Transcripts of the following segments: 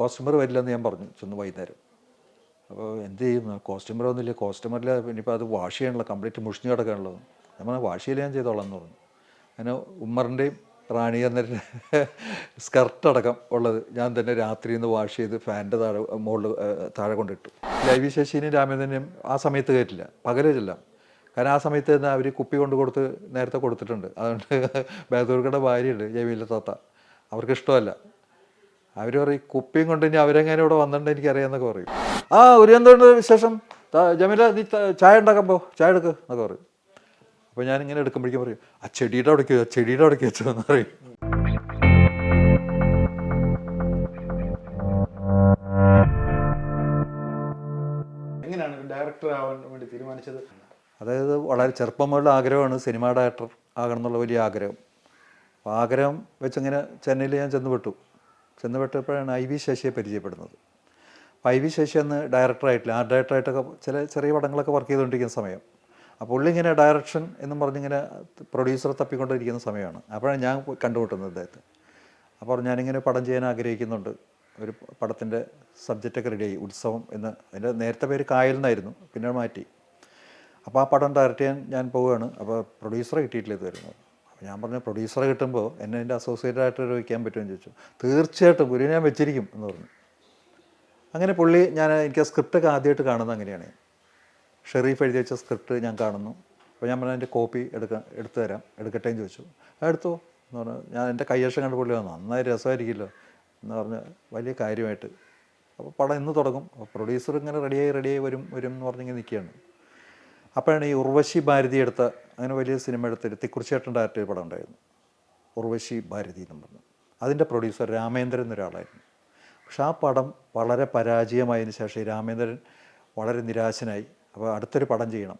കോസ്റ്റമർ വരില്ലെന്ന് ഞാൻ പറഞ്ഞു ചെന്ന് വൈകുന്നേരം. അപ്പോൾ എന്ത് ചെയ്യും? കോസ്റ്റമർ ഒന്നുമില്ല കോസ്റ്റമറിൽ ഇനിയിപ്പോൾ അത് വാഷ് ചെയ്യാനുള്ള കംപ്ലീറ്റ് മുഷിഞ്ഞ് കിടക്കാനുള്ളത്. പറഞ്ഞു വാഷ് ചെയ്യില്ല ഞാൻ ചെയ്തോളാം എന്ന് പറഞ്ഞു. അങ്ങനെ ഉമ്മറിന്റെയും റാണി എന്നൊരു സ്കർട്ട് അടക്കം ഉള്ളത് ഞാൻ തന്നെ രാത്രി നിന്ന് വാഷ് ചെയ്ത് ഫാനിന്റെ താഴെ മുകളിൽ താഴെ കൊണ്ടിട്ടു. ലൈവി ശശിനും രാമേന്ദ്രനും ആ സമയത്ത് കയറ്റില്ല പകൽ കാരണം ആ സമയത്ത് തന്നെ അവർ കുപ്പി കൊണ്ട് കൊടുത്ത് നേരത്തെ കൊടുത്തിട്ടുണ്ട്. അതുകൊണ്ട് ബേദൂർക്കയുടെ ഭാര്യയുണ്ട് ജമീല താത്ത. അവർക്ക് ഇഷ്ടമല്ല. അവർ പറയും കുപ്പിയും കൊണ്ട് ഇനി അവരെങ്ങനെ ഇവിടെ വന്നിട്ടുണ്ട് എനിക്കറിയാമെന്നൊക്കെ പറയും. ആ ഒരു എന്തുകൊണ്ട് വിശേഷം? ജമീല നീ ചായ ഉണ്ടാക്കാൻ പോ ചായ എടുക്ക് എന്നൊക്കെ പറയും. അപ്പോൾ ഇങ്ങനെ എടുക്കുമ്പോഴേക്കും പറയും ആ ചെടിയുടെ അവിടേക്ക് ആ ചെടിയുടെ അവിടേക്ക് വെച്ചതെന്ന് പറയും. എങ്ങനെയാണ് ഡയറക്ടർ ആവാൻ വേണ്ടി തീരുമാനിച്ചത്? അതായത് വളരെ ചെറുപ്പം മുതലുള്ള ആഗ്രഹമാണ് സിനിമ ഡയറക്ടർ ആകണം എന്നുള്ള വലിയ ആഗ്രഹം. അപ്പോൾ ആഗ്രഹം വെച്ചിങ്ങനെ ചെന്നൈയിൽ ഞാൻ ചെന്ന് ചെന്ന് പെട്ടപ്പോഴാണ് ഐ വി ശശിയെ പരിചയപ്പെടുന്നത്. അപ്പോൾ ഐ വി ശശി അന്ന് ഡയറക്ടറായിട്ടില്ല. ആർട്ട് ഡയറക്ടറായിട്ടൊക്കെ ചില ചെറിയ പടങ്ങളൊക്കെ വർക്ക് ചെയ്തുകൊണ്ടിരിക്കുന്ന സമയം. അപ്പോൾ പുള്ളി ഇങ്ങനെ ഡയറക്ഷൻ എന്നും പറഞ്ഞിങ്ങനെ പ്രൊഡ്യൂസർ തപ്പിക്കൊണ്ടിരിക്കുന്ന സമയമാണ്. അപ്പോഴാണ് ഞാൻ കണ്ടുമുട്ടുന്നത് അദ്ദേഹത്തെ അപ്പോൾ ഞാനിങ്ങനെ പടം ചെയ്യാൻ ആഗ്രഹിക്കുന്നുണ്ട്. ഒരു പടത്തിന്റെ സബ്ജക്റ്റൊക്കെ റെഡിയായി. ഉത്സവം എന്ന്. അതിന്റെ നേരത്തെ പേര് കായൽ പിന്നെ മാറ്റി. അപ്പോൾ ആ പടം ഡയറക്റ്റ് ചെയ്യാൻ ഞാൻ പോവുകയാണ്. അപ്പോൾ പ്രൊഡ്യൂസറെ കിട്ടിയിട്ടില്ല ഇത് വരുന്നത് അപ്പോൾ ഞാൻ പറഞ്ഞു പ്രൊഡ്യൂസറെ കിട്ടുമ്പോൾ എന്നെ എന്റെ അസോസിയേറ്റ് ആയിട്ട് വയ്ക്കാൻ പറ്റുമെന്ന് ചോദിച്ചു. തീർച്ചയായിട്ടും ഗുരു ഞാൻ വെച്ചിരിക്കും എന്ന് പറഞ്ഞു. അങ്ങനെ പുള്ളി ഞാൻ എനിക്ക് ആ സ്ക്രിപ്റ്റൊക്കെ ആദ്യമായിട്ട് കാണുന്നത് അങ്ങനെയാണ്. ഷെറീഫ് എഴുതി വെച്ച സ്ക്രിപ്റ്റ് ഞാൻ കാണുന്നു. അപ്പോൾ ഞാൻ പറഞ്ഞു അതിന്റെ കോപ്പി എടുക്കാൻ എടുത്തു തരാം എടുക്കട്ടെ എന്ന് ചോദിച്ചു. "ആ, എടുത്തോ എന്ന് പറഞ്ഞു. ഞാൻ എന്റെ കയ്യേഷം കണ്ട് പുള്ളി വന്നു. നന്നായി രസമായിരിക്കുമല്ലോ എന്ന് പറഞ്ഞ് വലിയ കാര്യമായിട്ട്. അപ്പോൾ പടം ഇന്ന് തുടങ്ങും. അപ്പോൾ പ്രൊഡ്യൂസർ ഇങ്ങനെ റെഡിയായി റെഡിയായി വരും വരും എന്ന് പറഞ്ഞിങ്ങനെ നിൽക്കുകയാണ്. അപ്പോഴാണ് ഈ ഉർവശി ഭാരതി എടുത്ത അങ്ങനെ വലിയ സിനിമ എടുത്ത് തിക്കുറിച്ചേട്ടൻ ഡയറക്ടർ പടം ഉണ്ടായിരുന്നു ഉർവശി ഭാരതി എന്ന് പറഞ്ഞു. അതിന്റെ പ്രൊഡ്യൂസർ രാമേന്ദ്രൻ എന്നൊരാളായിരുന്നു. പക്ഷെ ആ പടം വളരെ പരാജയമായതിനു ശേഷം രാമേന്ദ്രൻ വളരെ നിരാശനായി. അപ്പോൾ അടുത്തൊരു പടം ചെയ്യണം.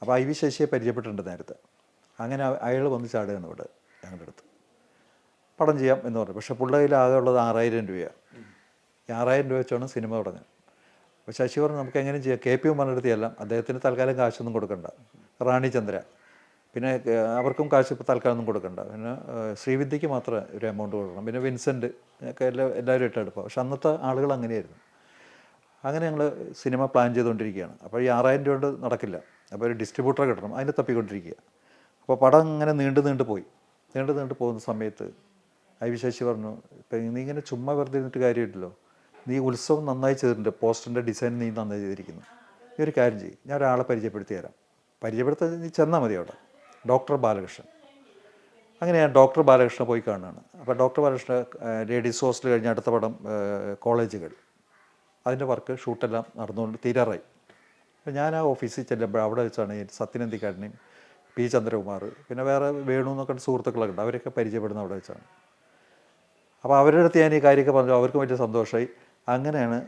അപ്പോൾ ഐ വി ശശിയെ പരിചയപ്പെട്ടിട്ടുണ്ട് നേരത്തെ. അങ്ങനെ അയാൾ വന്ന് ചാടുകയാണ് ഇവിടെ ഞങ്ങളുടെ അടുത്ത്. പടം ചെയ്യാം എന്ന് പറഞ്ഞു. പക്ഷേ പുള്ളയിൽ ആകെ ഉള്ളത് ആറായിരം രൂപയാണ്. ഈ ആറായിരം രൂപ വെച്ചാണ് സിനിമ തുടങ്ങുന്നത്. ശശി പറഞ്ഞു നമുക്ക് എങ്ങനെ ചെയ്യാം. കെ പി ഉമ്മറിനടുത്ത് ചെല്ലാം അദ്ദേഹത്തിന് തൽക്കാലം കാശൊന്നും കൊടുക്കണ്ട. റാണി ചന്ദ്ര പിന്നെ അവർക്കും കാശ് ഇപ്പോൾ തൽക്കാലം ഒന്നും കൊടുക്കണ്ട. പിന്നെ ശ്രീവിദ്യയ്ക്ക് മാത്രമേ ഒരു എമൗണ്ട് കൊടുക്കണം. പിന്നെ വിൻസെന്റ് ഒക്കെ എല്ലാ എല്ലാവരും ഇട്ട് എടുക്കുക പക്ഷെ അന്നത്തെ ആളുകൾ അങ്ങനെയായിരുന്നു. അങ്ങനെ ഞങ്ങൾ സിനിമ പ്ലാൻ ചെയ്തുകൊണ്ടിരിക്കുകയാണ്. അപ്പോൾ ഈ ആറായിരം രൂപ കൊണ്ട് നടക്കില്ല. അപ്പോൾ ഒരു ഡിസ്ട്രിബ്യൂട്ടറെ കിട്ടണം. അതിനെ തപ്പിക്കൊണ്ടിരിക്കുക അപ്പോൾ പടം ഇങ്ങനെ നീണ്ടു നീണ്ടു പോയി. നീണ്ടു നീണ്ടു പോകുന്ന സമയത്ത് ഐ വി ശശി പറഞ്ഞു ഇപ്പം നീ ഇങ്ങനെ ചുമ്മാ വെറുതെ ഇരുന്നിട്ട് കാര്യമില്ലല്ലോ. നീ ഉത്സവം നന്നായി ചെയ്തിട്ടുണ്ട്. പോസ്റ്ററിന്റെ ഡിസൈൻ നീ നന്നായി ചെയ്തിരിക്കുന്നു. നീ ഒരു കാര്യം ചെയ്യും. ഞാൻ ഒരാളെ പരിചയപ്പെടുത്തി തരാം. പരിചയപ്പെടുത്താൻ നീ ചെന്നാൽ മതി അവിടെ. ഡോക്ടർ ബാലകൃഷ്ണൻ. അങ്ങനെ ഞാൻ ഡോക്ടർ ബാലകൃഷ്ണ പോയി കാണുകയാണ്. അപ്പോൾ ഡോക്ടർ ബാലകൃഷ്ണ ലേഡീസ് ഹോസ്റ്റൽ കഴിഞ്ഞ അടുത്ത പടം കോളേജുകൾ. അതിന്റെ വർക്ക് ഷൂട്ടെല്ലാം നടന്നുകൊണ്ട് തീരാറായി. അപ്പോൾ ഞാൻ ആ ഓഫീസിൽ ചെല്ലുമ്പോൾ അവിടെ വെച്ചാണ് ഈ പി ചന്ദ്രകുമാർ പിന്നെ വേറെ വേണു എന്നൊക്കെ സുഹൃത്തുക്കളൊക്കെ ഉണ്ട്. അവരൊക്കെ പരിചയപ്പെടുന്ന അവിടെ വെച്ചാണ്. അപ്പോൾ അവരുടെ അടുത്ത് ഞാൻ ഈ കാര്യമൊക്കെ പറഞ്ഞു. അവർക്കും വലിയ സന്തോഷമായി. അങ്ങനെയാണ്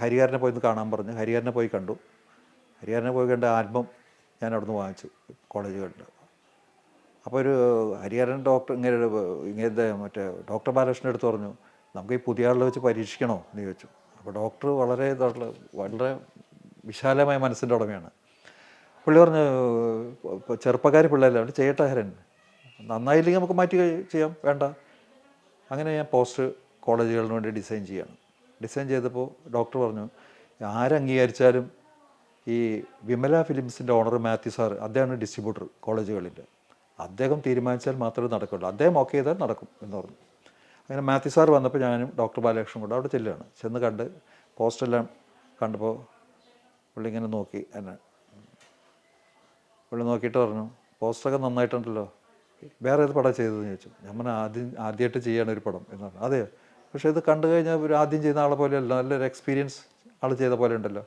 ഹരിഹരനെ പോയി ഒന്ന് കാണാൻ പറഞ്ഞു. ഹരിഹരനെ പോയി കണ്ടു. ഹരിഹരനെ പോയി കണ്ട ആൽബം ഞാൻ അവിടുന്ന് വാങ്ങിച്ചു കോളേജ് കണ്ട്. അപ്പോൾ ഒരു ഹരിഹരൻ ഡോക്ടർ ഇങ്ങനെ ഇങ്ങനത്തെ മറ്റേ ഡോക്ടർ ബാലകൃഷ്ണൻ അടുത്ത് പറഞ്ഞു നമുക്ക് ഈ പുതിയ ആളിൽ വെച്ച് പരീക്ഷിക്കണോ? എന്ന് ചോദിച്ചു. അപ്പോൾ ഡോക്ടർ വളരെ വളരെ വിശാലമായ മനസ്സിന്റെ ഉടമയാണ്. പുള്ളി പറഞ്ഞു ചെറുപ്പക്കാർ പിള്ളേരല്ല അവിടെ ചെയ്യട്ടെ ഹരൻ. നന്നായില്ലെങ്കിൽ നമുക്ക് മാറ്റി ചെയ്യാം വേണ്ട. അങ്ങനെ ഞാൻ പോസ്റ്റ് കോളേജുകളിന് വേണ്ടി ഡിസൈൻ ചെയ്യാണ്. ഡിസൈൻ ചെയ്തപ്പോൾ ഡോക്ടർ പറഞ്ഞു ആരംഗീകരിച്ചാലും ഈ വിമല ഫിലിംസിന്റെ ഓണർ മാത്യു സാർ അദ്ദേഹമാണ് ഡിസ്ട്രിബ്യൂട്ടർ കോളേജുകളിന്റെ അദ്ദേഹം തീരുമാനിച്ചാൽ മാത്രമേ നടക്കുള്ളൂ. അദ്ദേഹം ഓക്കെ ചെയ്താൽ നടക്കും എന്ന് പറഞ്ഞു. അങ്ങനെ മാത്യു സാർ വന്നപ്പോൾ ഞാനും ഡോക്ടർ ബാലകൃഷ്ണൻ കൂടെ അവിടെ ചെല്ലുകയാണ്. ചെന്ന് കണ്ട് പോസ്റ്റെല്ലാം കണ്ടപ്പോൾ പുള്ളി ഇങ്ങനെ നോക്കി എന്നെ. പുള്ളി നോക്കിയിട്ട് പറഞ്ഞു പോസ്റ്ററൊക്കെ നന്നായിട്ടുണ്ടല്ലോ. വേറെ ഏത് പടം ചെയ്തതെന്ന് ചോദിച്ചു. ഞാൻ ആദ്യം ആദ്യമായിട്ട് ചെയ്യാണ് ഒരു പടം എന്ന് പറഞ്ഞു. അതെ പക്ഷേ ഇത് കണ്ടു കഴിഞ്ഞാൽ ഒരു ആദ്യം ചെയ്യുന്ന ആളെ പോലെയല്ല നല്ലൊരു എക്സ്പീരിയൻസ് ആൾ ചെയ്ത പോലെ ഉണ്ടല്ലോ.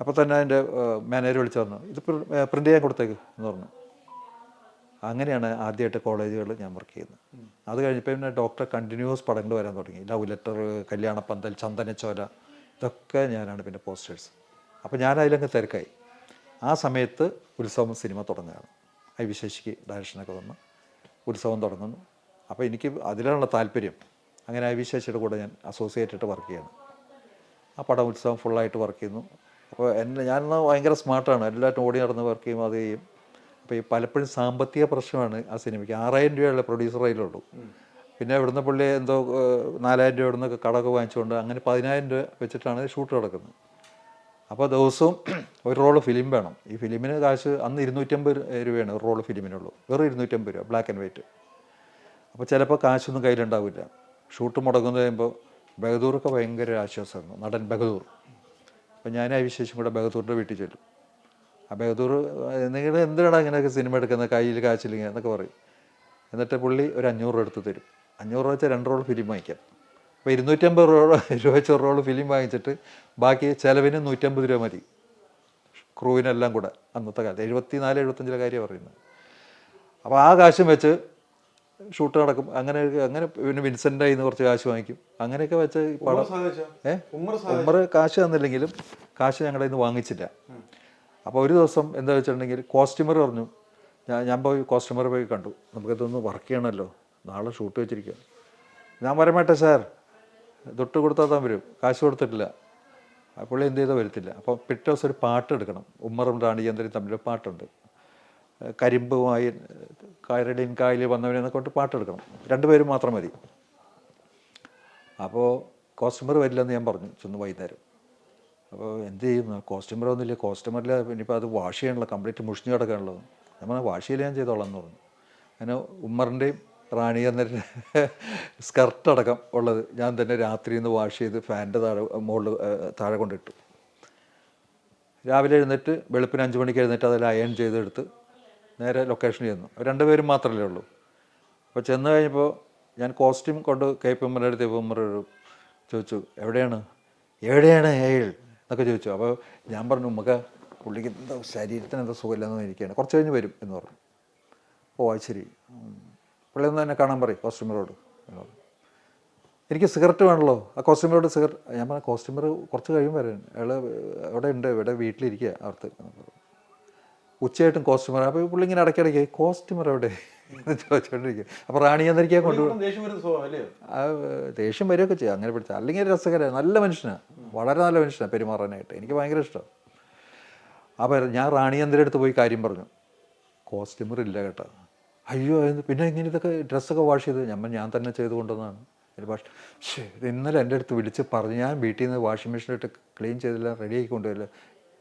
അപ്പോൾ തന്നെ അതിന്റെ മാനേജർ വിളിച്ചു പറഞ്ഞു ഇത് പ്രിന്റ് ചെയ്യാൻ കൊടുത്തേക്ക് എന്ന് പറഞ്ഞു. അങ്ങനെയാണ് ആദ്യമായിട്ട് കോളേജുകൾ ഞാൻ വർക്ക് ചെയ്യുന്നത്. അത് കഴിഞ്ഞപ്പോൾ പിന്നെ ഡോക്ടർ കണ്ടിന്യൂസ് പടങ്ങൾ വരാൻ തുടങ്ങി. ലവ് ലെറ്റർ കല്യാണപ്പന്തൽ ചന്ദനച്ചോല ഇതൊക്കെ ഞാനാണ് പിന്നെ പോസ്റ്റേഴ്സ് അപ്പോൾ ഞാൻ അതിലങ്ങ് തിരക്കായി. ആ സമയത്ത് ഉത്സവം സിനിമ തുടങ്ങുകയാണ്. ഐ വിശേഷിക്ക് ഡയറക്ഷനൊക്കെ വന്ന് ഉത്സവം തുടങ്ങുന്നു. അപ്പോൾ എനിക്ക് അതിലുള്ള താല്പര്യം. അങ്ങനെ ഐ വിശേഷിയുടെ കൂടെ ഞാൻ അസോസിയേറ്റ് ആയിട്ട് വർക്ക് ചെയ്യണം. ആ പടം ഉത്സവം ഫുള്ളായിട്ട് വർക്ക് ചെയ്യുന്നു. അപ്പോൾ എന്നെ ഞാനെന്ന് ഭയങ്കര സ്മാർട്ടാണ് എല്ലാവരും ഓടി നടന്ന് വർക്ക് ചെയ്യും അത് ചെയ്യും. അപ്പോൾ ഈ പലപ്പോഴും സാമ്പത്തിക പ്രശ്നമാണ് ആ സിനിമയ്ക്ക്. ആറായിരം രൂപയുള്ള പ്രൊഡ്യൂസർ അതിലുള്ളൂ പിന്നെ ഇവിടുന്ന് പുള്ളി എന്തോ നാലായിരം രൂപ ഇവിടുന്ന് കടമൊക്കെ വാങ്ങിച്ചുകൊണ്ട് അങ്ങനെ പതിനായിരം രൂപ വെച്ചിട്ടാണ് ഷൂട്ട് നടക്കുന്നത്. അപ്പോൾ ദിവസവും ഒരു റോൾ ഫിലിം വേണം. ഈ ഫിലിമിന് കാശ് അന്ന് ഇരുന്നൂറ്റമ്പത് രൂപയാണ് ഒരു റോൾ ഫിലിമിനുള്ളൂ വെറും ഇരുന്നൂറ്റമ്പത് രൂപ ബ്ലാക്ക് ആൻഡ് വൈറ്റ് അപ്പോൾ ചിലപ്പോൾ കാശൊന്നും കയ്യിലുണ്ടാവില്ല. ഷൂട്ട് മുടങ്ങുന്ന കഴിയുമ്പോൾ ബഹദൂറൊക്കെ ഭയങ്കര ആശ്വാസമായിരുന്നു. നടൻ ബഹദൂർ. അപ്പോൾ ഞാൻ ആ വിശേഷം കൂടെ ബഹദൂറിന്റെ വീട്ടിൽ ചെല്ലും. ആ ബഹദൂർ നിങ്ങൾ എന്തിനാണ് അങ്ങനെയൊക്കെ സിനിമ എടുക്കുന്നത്? കയ്യിൽ കാച്ചില്ലെങ്കിൽ എന്നൊക്കെ പറയും. എന്നിട്ട് പുള്ളി ഒരു അഞ്ഞൂറ് രൂപ എടുത്ത് തരും. അഞ്ഞൂറ് രൂപ വെച്ചാൽ രണ്ട് റോൾ ഫിലിം വാങ്ങിക്കാം. അപ്പോൾ ഇരുന്നൂറ്റമ്പത് രൂപ രൂപ വെച്ച് റോൾ ഫിലിം വാങ്ങിച്ചിട്ട് ബാക്കി ചിലവിന് നൂറ്റമ്പത് രൂപ മതി. ക്രൂവിനെല്ലാം കൂടെ അന്നത്തെ കാലത്ത്. എഴുപത്തി നാല് എഴുപത്തഞ്ചിലെ കാര്യമാണ് പറയുന്നത്. അപ്പോൾ ആ കാശും വെച്ച് ഷൂട്ട് നടക്കും. അങ്ങനെ അങ്ങനെ പിന്നെ വിൻസെന്റ് നിന്ന് കുറച്ച് കാശ് വാങ്ങിക്കും. അങ്ങനെയൊക്കെ വെച്ച് പടം സാധിച്ചോ ഏ? ഉമ്മർ കാശ് തന്നില്ലെങ്കിലും കാശ് ഞങ്ങളുടെ നിന്ന് വാങ്ങിച്ചില്ല. അപ്പോൾ ഒരു ദിവസം എന്താ വെച്ചിട്ടുണ്ടെങ്കിൽ കോസ്റ്റ്യൂമർ പറഞ്ഞു ഞാൻ ഞാൻ പോയി കോസ്റ്റ്യൂമർ പോയി കണ്ടു. നമുക്കിതൊന്ന് വർക്ക് ചെയ്യണമല്ലോ. നാളെ ഷൂട്ട് വെച്ചിരിക്കുക ഞാൻ വരമേട്ടെ സാർ. തൊട്ട് കൊടുത്താൽ താൻ വരും. കാശ് കൊടുത്തിട്ടില്ല. അപ്പോൾ എന്ത് ചെയ്താൽ വരത്തില്ല. അപ്പോൾ പിറ്റേ ദിവസം ഒരു പാട്ട് എടുക്കണം. ഉമ്മറും റാണിചന്ദ്രനും തമ്മിൽ ഒരു പാട്ടുണ്ട്. ഏഹ് കരിമ്പുമായി കരടിൻ കായലിൽ വന്നവനെ കൊണ്ട് പാട്ടെടുക്കണം. രണ്ടുപേരും മാത്രം മതി. അപ്പോൾ കോസ്റ്റമർ വരില്ലെന്ന് ഞാൻ പറഞ്ഞു ചെന്ന് വൈകുന്നേരം. അപ്പോൾ എന്ത് ചെയ്യും? കോസ്റ്റമർ ഒന്നുമില്ല കോസ്റ്റമറിൽ ഇനിയിപ്പോൾ അത് വാഷ് ചെയ്യണല്ലോ കംപ്ലീറ്റ് മുഷിഞ്ഞ് കിടക്കാനുള്ളത്. ഞാൻ പറഞ്ഞാൽ വാഷ് ചെയ്യില്ല ഞാൻ ചെയ്തോളാം എന്ന് പറഞ്ഞു. അങ്ങനെ ഉമ്മറിന്റെയും റാണി എന്നൊരു സ്കർട്ട് അടക്കം ഉള്ളത് ഞാൻ തന്നെ രാത്രിയിൽ നിന്ന് വാഷ് ചെയ്ത് ഫാനിന്റെ താഴെ മുകളിൽ താഴെ കൊണ്ടിട്ടു. രാവിലെ എഴുന്നേറ്റ് വെളുപ്പിന് അഞ്ച് മണിക്ക് എഴുന്നേറ്റ് അതിൽ അയൺ ചെയ്തെടുത്ത് നേരെ ലൊക്കേഷനിൽ ചെന്നു. രണ്ടുപേരും മാത്രമല്ലേ ഉള്ളൂ. അപ്പോൾ ചെന്ന് കഴിഞ്ഞപ്പോൾ ഞാൻ കോസ്റ്റ്യൂം കൊണ്ട് കെ കേപ്പമ്മയുടെ അടുത്ത് ഇപ്പമ്മറോട് ചോദിച്ചു എവിടെയാണ്? എവിടെയാണ് ഏഴ് എന്നൊക്കെ ചോദിച്ചു. അപ്പോൾ ഞാൻ പറഞ്ഞു നമുക്ക് പുള്ളിക്ക് എന്താ ശരീരത്തിന് എന്താ സുഖമില്ലെന്ന് ഇരിക്കുകയാണ് കുറച്ച് കഴിഞ്ഞ് വരും എന്ന് പറഞ്ഞു. ഓ അത് ശരി. പുള്ളി ഒന്ന് എന്നെ കാണാൻ പറയും കോസ്റ്റ്യൂമറോട് എനിക്ക് സിഗരറ്റ് വേണമല്ലോ ആ കോസ്റ്റ്യൂമറോട് സിഗരറ്റ് ഞാൻ പറഞ്ഞ കോസ്റ്റ്യൂമർ കുറച്ച് കഴിയും വരാൻ അയാൾ അവിടെ ഉണ്ട് ഇവിടെ വീട്ടിലിരിക്കുക അവിടുത്തെ ഉച്ചയായിട്ടും കോസ്റ്റ്യൂമർ. അപ്പോൾ പുള്ളി ഇങ്ങനെ ഇടയ്ക്കിടയ്ക്ക് കോസ്റ്റ്യൂമർ എവിടെ? എന്ന് ചോദിച്ചുകൊണ്ടിരിക്കും അപ്പോൾ റാണി എന്നിരിക്കാൻ കൊണ്ടു ദേഷ്യം വരികയൊക്കെ ചെയ്യും. അങ്ങനെ പിടിച്ചാൽ അല്ലെങ്കിൽ രസകരമാണ് നല്ല മനുഷ്യനാണ് വളരെ നല്ല മനുഷ്യനാണ് പെരുമാറാനായിട്ട്. എനിക്ക് ഭയങ്കര ഇഷ്ടം. അപ്പോൾ ഞാൻ റാണി അടുത്ത് പോയി കാര്യം പറഞ്ഞു. കോസ്റ്റ്യൂമർ ഇല്ല കേട്ടോ. അയ്യോ പിന്നെ ഇങ്ങനെ ഇതൊക്കെ ഡ്രസ്സൊക്കെ വാഷ് ചെയ്ത് ഞാൻ ഞാൻ തന്നെ ചെയ്ത് കൊണ്ടുവന്നതാണ്. ഒരു വാഷ് ഇന്നലെ എന്റെ അടുത്ത് വിളിച്ച് പറഞ്ഞ് ഞാൻ വീട്ടിൽ നിന്ന് വാഷിംഗ് മെഷീനിലിട്ട് ക്ലീൻ ചെയ്തില്ല റെഡിയാക്കി ആക്കി കൊണ്ടുവരില്ല?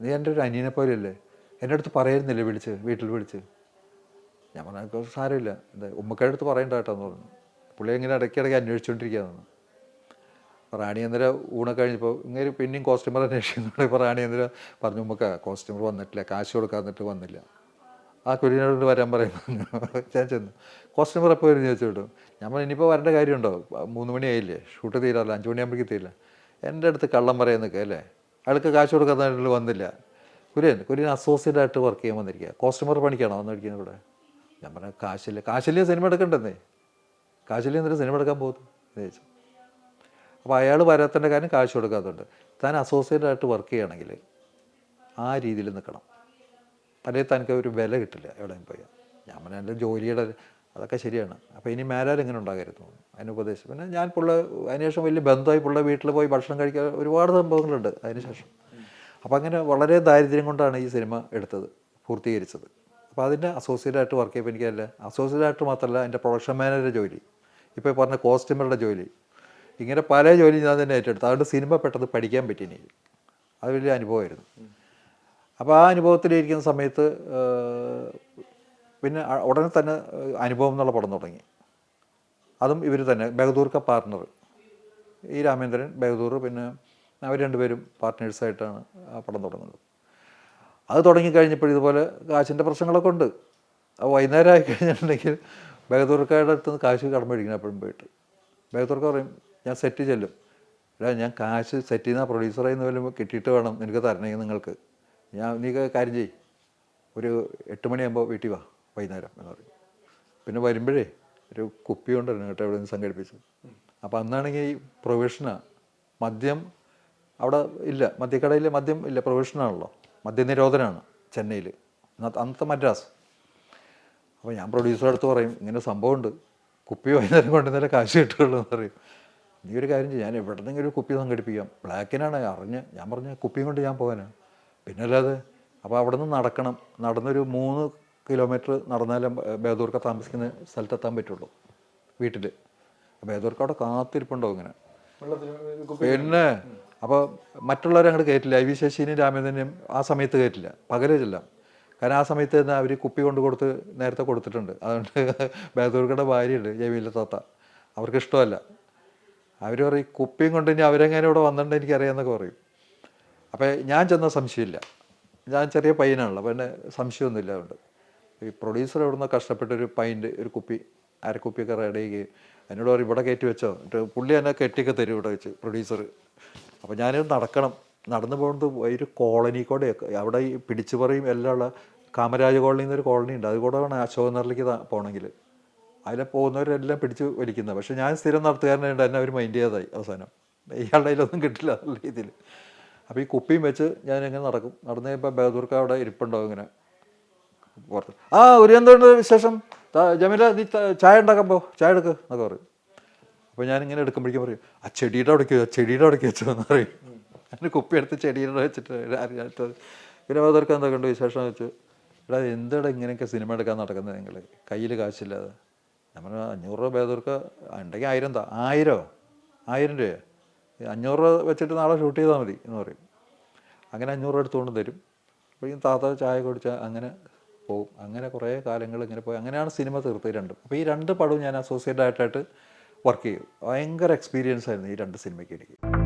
നീ എന്റെ ഒരു അനിയനെ പോലെയല്ലേ? എന്റെ അടുത്ത് പറയുന്നില്ലേ വിളിച്ച്? വീട്ടിൽ വിളിച്ച്? ഞാൻ പറഞ്ഞ "ഇപ്പൊ സാരമില്ല. എന്താ ഉമ്മക്കയുടെ അടുത്ത് പറയണ്ട കേട്ടോ എന്ന് പറഞ്ഞു. പുള്ളി ഇങ്ങനെ ഇടയ്ക്കിടയ്ക്ക് അന്വേഷിച്ചുകൊണ്ടിരിക്കുകയാണ് റാണി എന്തിര ഊണൊക്കെ കഴിഞ്ഞപ്പോൾ ഇങ്ങനെ പിന്നെയും കോസ്റ്റ്യൂമർ അന്വേഷിക്കുന്നുണ്ട്. ഇപ്പോൾ റാണി എന്തിര പറഞ്ഞു ഉമ്മക്ക കോസ്റ്റ്യൂമർ വന്നിട്ടില്ല. കാശ് കൊടുക്കാൻ എന്നിട്ട് വന്നില്ല. ആ കുര്യനോട് വരാൻ പറയുന്നു ഞാൻ ചെന്നു. കോസ്റ്റ്യൂമർ എപ്പോൾ വരും? ചോദിച്ചു വിട്ടു ഞാൻ പറഞ്ഞു ഇനിയിപ്പോൾ വരേണ്ട കാര്യമുണ്ടോ? മൂന്ന് മണിയായില്ലേ ഷൂട്ട് തീരാറില്ല. അഞ്ച് മണിയാകുമ്പോഴേക്ക് തീരില്ല. എന്റെ അടുത്ത് കള്ളം പറയാൻ നിൽക്കുക അല്ലേ? അയാൾക്ക് കാശ് കൊടുക്കാൻ വന്നില്ല. കുര്യൻ കുര്യൻ അസോസിയേറ്റ് ആയിട്ട് വർക്ക് ചെയ്യാൻ വന്നിരിക്കുക കോസ്റ്റമർ പണിക്കാണോ വന്നിരിക്കുന്നത് ഇവിടെ? ഞാൻ പറഞ്ഞു കാശില്ല കാശില്ലേ സിനിമ എടുക്കണ്ടെന്നേ കാശില്ലേ എന്നിട്ട് സിനിമ എടുക്കാൻ പോകുന്നു ചോദിച്ചു. അപ്പോൾ അയാൾ വരാത്തതിന്റെ കാര്യം കാശ് കൊടുക്കാത്തതുണ്ട്. താൻ അസോസിയേറ്റ് ആയിട്ട് വർക്ക് ചെയ്യുകയാണെങ്കിൽ ആ രീതിയിൽ നിൽക്കണം. അല്ലെങ്കിൽ തനിക്ക് ഒരു വില കിട്ടില്ല എവിടെയും പോയാൽ. ഞാൻ പറഞ്ഞ എന്റെ ജോലിയുടെ അതൊക്കെ ശരിയാണ്. അപ്പോൾ ഇനി മേലാൽ ഇങ്ങനെ ഉണ്ടാകരുത് അതിന് ഉപദേശം. പിന്നെ ഞാൻ പുള്ള അതിനുശേഷം വലിയ ബന്ധമായി പുള്ള വീട്ടിൽ പോയി ഭക്ഷണം കഴിക്കാൻ ഒരുപാട് സംഭവങ്ങളുണ്ട്. അതിനുശേഷം അപ്പോൾ അങ്ങനെ വളരെ ദാരിദ്ര്യം കൊണ്ടാണ് ഈ സിനിമ എടുത്തത് പൂർത്തീകരിച്ചത്. അപ്പോൾ അതിന്റെ അസോസിയേറ്റ് ആയിട്ട് വർക്ക് ചെയ്യുമ്പോൾ എനിക്കല്ല അസോസിയേറ്റ് ആയിട്ട് മാത്രമല്ല എന്റെ പ്രൊഡക്ഷൻ മാനേജറുടെ ജോലി. ഇപ്പോൾ പറഞ്ഞ കോസ്റ്റ്യൂമറുടെ ജോലി. ഇങ്ങനെ പല ജോലി ഞാൻ തന്നെ ഏറ്റെടുത്തു. അതുകൊണ്ട് സിനിമ പെട്ടെന്ന് പഠിക്കാൻ പറ്റി എനിക്ക്. അത് വലിയ അനുഭവമായിരുന്നു. അപ്പോൾ ആ അനുഭവത്തിലിരിക്കുന്ന സമയത്ത് പിന്നെ ഉടനെ തന്നെ അനുഭവം എന്നുള്ള പടം തുടങ്ങി. അതും ഇവർ തന്നെ ബഹദൂർക്ക പാർട്ണർ ഈ രാമേന്ദ്രൻ ബഹദൂർ പിന്നെ അവർ രണ്ടുപേരും പാർട്ട്നേഴ്സായിട്ടാണ് ആ പടം തുടങ്ങുന്നത്. അത് തുടങ്ങിക്കഴിഞ്ഞപ്പോൾ ഇതുപോലെ കാശിന്റെ പ്രശ്നങ്ങളൊക്കെ ഉണ്ട്. വൈകുന്നേരം ആയി കഴിഞ്ഞിട്ടുണ്ടെങ്കിൽ ബഹദൂർക്കയുടെ അടുത്ത് നിന്ന് കാശ് കടം എപ്പോഴും പോയിട്ട്. ബഹദൂർക്ക പറയും ഞാൻ സെറ്റ് ചെല്ലും. എടാ ഞാൻ കാശ് സെറ്റ് ചെയ്യുന്ന പ്രൊഡ്യൂസറായി നിന്ന് വല്ലതും കിട്ടിയിട്ട് വേണം എനിക്ക് തരണമെങ്കിൽ നിങ്ങൾക്ക്. ഞാൻ നീ കാര്യം ചെയ്യ്. ഒരു എട്ട് മണിയാകുമ്പോൾ വീട്ടിൽ വാ വൈകുന്നേരം എന്ന് പറയും. പിന്നെ വരുമ്പോഴേ ഒരു കുപ്പി കൊണ്ടുവരണം കേട്ടോ എവിടെ നിന്ന് സംഘടിപ്പിച്ചു. അപ്പോൾ അന്നാണെങ്കിൽ ഈ പ്രൊവിഷനാണ് മദ്യം അവിടെ ഇല്ല മദ്യക്കടയിൽ മദ്യം ഇല്ല പ്രൊവിഷനാണല്ലോ. മദ്യനിരോധനമാണ് ചെന്നൈയിൽ അന്നത്തെ മദ്രാസ്. അപ്പോൾ ഞാൻ പ്രൊഡ്യൂസറുടെ അടുത്ത് പറയും ഇങ്ങനെ സംഭവമുണ്ട്. കുപ്പി വൈകുന്നേരം കൊണ്ടുവന്നാലേ കാശ് കിട്ടുള്ളൂ എന്ന് പറയും. നീ ഒരു കാര്യം ചെയ്യും ഞാൻ എവിടെന്നെങ്കിലും ഒരു കുപ്പി സംഘടിപ്പിക്കാം. ബ്ലാക്കിനാണ് അറിഞ്ഞ് ഞാൻ പറഞ്ഞ കുപ്പിയും കൊണ്ട് ഞാൻ പോകാനാണ് പിന്നെ അല്ലാതെ അപ്പോൾ അവിടെ നിന്ന് നടക്കണം. നടന്നൊരു മൂന്ന് കിലോമീറ്റർ നടന്നാലും ബേദൂർക്ക താമസിക്കുന്ന സ്ഥലത്തെത്താൻ പറ്റുള്ളൂ വീട്ടിൽ ബേദൂർക്ക അവിടെ കാത്തിരിപ്പുണ്ടാവും ഇങ്ങനെ. പിന്നെ അപ്പോൾ മറ്റുള്ളവരെ അങ്ങോട്ട് കയറ്റില്ല ഐ വി ശശിനെയും രാമേന്ദ്രനെയും ആ സമയത്ത് കയറ്റില്ല പകൽ കാരണം ആ സമയത്ത് തന്നെ അവർ കുപ്പി കൊണ്ട് കൊടുത്ത് നേരത്തെ കൊടുത്തിട്ടുണ്ട്. അതുകൊണ്ട് ബേദൂർക്കയുടെ ഭാര്യയുണ്ട് ജയവീല താത്ത. അവർക്ക് ഇഷ്ടമല്ല. അവർ പറയും കുപ്പിയും കൊണ്ട് ഇനി അവരെങ്ങനെ ഇവിടെ വന്നിട്ടുണ്ട് എനിക്കറിയാമെന്നൊക്കെ പറയും. അപ്പോൾ ഞാൻ ചെന്ന സംശയമില്ല. ഞാൻ ചെറിയ പയ്യനാണല്ലോ അപ്പോൾ എന്നെ സംശയമൊന്നുമില്ല അതുകൊണ്ട്. ഈ പ്രൊഡ്യൂസർ എവിടുന്ന് കഷ്ടപ്പെട്ട ഒരു പൈന്റ് ഒരു കുപ്പി അരക്കുപ്പിയൊക്കെ റെഡി ചെയ്യുകയും എന്നോട് പറയും ഇവിടെ കയറ്റി വെച്ചോ. പുള്ളി എന്നെ കെട്ടിയൊക്കെ തരും ഇവിടെ വെച്ച് പ്രൊഡ്യൂസർ അപ്പോൾ ഞാനിത് നടക്കണം. നടന്നു പോകുന്നത് ഒരു കോളനി കൂടെ അവിടെ ഈ പിടിച്ചു പറയും എല്ലാം ഉള്ള കാമരാജ കോളനി എന്നൊരു കോളനി ഉണ്ട്. അതുകൂടെ വേണം അശോകനഗറിലേക്ക് പോകണമെങ്കിൽ അതിലെ പോകുന്നവരെല്ലാം പിടിച്ച് വലിക്കുന്നത്. പക്ഷേ ഞാൻ സ്ഥിരം നടത്തുകാരനായിട്ട് എന്നെ അവർ മൈൻഡ് ചെയ്യാതായി അവസാനം. ഇയാളുടെ കയ്യിലൊന്നും കിട്ടില്ല എന്നുള്ള രീതിയിൽ. അപ്പോൾ ഈ കുപ്പിയും വെച്ച് ഞാൻ ഇങ്ങനെ നടക്കും. നടന്നു കഴിയുമ്പോൾ ബഹദൂർക്ക് അവിടെ ഇരിപ്പുണ്ടാവും ഇങ്ങനെ. പുറത്ത്. ആ ഒരു എന്തുകൊണ്ട് വിശേഷം? ജമീല നീ ചായ ഉണ്ടാക്കാൻ പോ. ചായ എടുക്ക് എന്നൊക്കെ പറയും. അപ്പോൾ ഞാനിങ്ങനെ എടുക്കുമ്പോഴേക്കും പറയും ആ ചെടിയുടെ അവിടേക്ക് ആ ചെടിയുടെ അവിടേക്ക് വെച്ചതെന്ന് പറയും. അതിന് കുപ്പി എടുത്ത് ചെടിയുടെ വെച്ചിട്ട് അറിയാത്ത പിന്നെ അവർക്ക് എന്താ കണ്ടു വിശേഷം വെച്ചു? എടാ എന്താണ് ഇങ്ങനെയൊക്കെ സിനിമ എടുക്കാൻ നടക്കുന്നത് നിങ്ങൾ കയ്യിൽ കാശില്ലാതെ. നമ്മൾ അഞ്ഞൂറ് രൂപ ബഹദൂർക്ക് ഉണ്ടെങ്കിൽ ആയിരം താ ആയിരോ? ആയിരം രൂപയോ? അഞ്ഞൂറ് രൂപ വെച്ചിട്ട് നാളെ ഷൂട്ട് ചെയ്താൽ മതി എന്ന് പറയും. അങ്ങനെ അഞ്ഞൂറ് രൂപ എടുത്തുകൊണ്ട് തരും. അപ്പോഴേക്കും താത്ത ചായ കുടിച്ചാൽ അങ്ങനെ പോകും അങ്ങനെ കുറേ കാലങ്ങൾ ഇങ്ങനെ പോയി. അങ്ങനെയാണ് സിനിമ തീർത്തത് രണ്ടും. അപ്പോൾ ഈ രണ്ട് പടവും ഞാൻ അസോസിയേറ്റ് ആയിട്ടായിട്ട് വർക്ക് ചെയ്യും. ഭയങ്കര എക്സ്പീരിയൻസ് ആയിരുന്നു ഈ രണ്ട് സിനിമയ്ക്ക് എനിക്ക്.